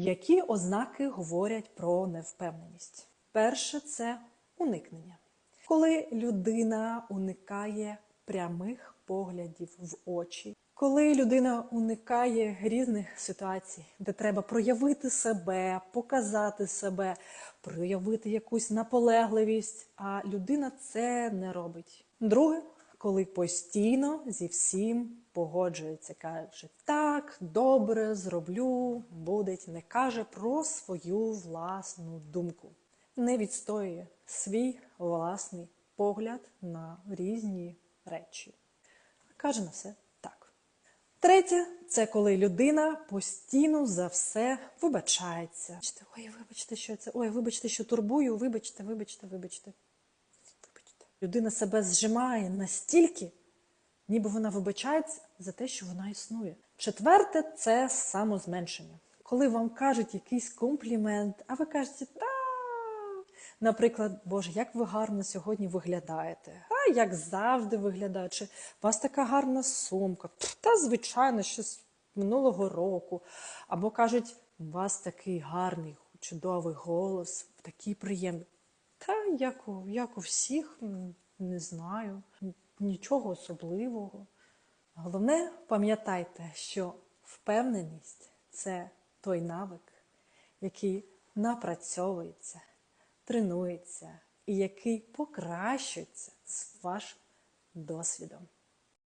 Які ознаки говорять про невпевненість? Перше це уникнення. Коли людина уникає прямих поглядів в очі, коли людина уникає різних ситуацій, де треба проявити себе, показати себе, проявити якусь наполегливість, а людина це не робить. Друге, коли постійно зі всім погоджується, каже так, добре, зроблю, буде, не каже про свою власну думку, не відстоює свій власний погляд на різні речі. Каже на все так. Третє це коли людина постійно за все вибачається. Ой, вибачте, що це. Ой, вибачте, що турбую, вибачте, вибачте, вибачте. Людина себе зжимає настільки, ніби вона вибачається за те, що вона існує. Четверте це самозменшення. Коли вам кажуть якийсь комплімент, а ви кажете, та. Наприклад, Боже, як ви гарно сьогодні виглядаєте? А як завжди виглядає? Чи у вас така гарна сумка? Та, звичайно, що з минулого року. Або кажуть, у вас такий гарний, чудовий голос, такий приємний. Та як у, як у всіх, не знаю, нічого особливого. Головне, пам'ятайте, що впевненість це той навик, який напрацьовується, тренується і який покращується з вашим досвідом.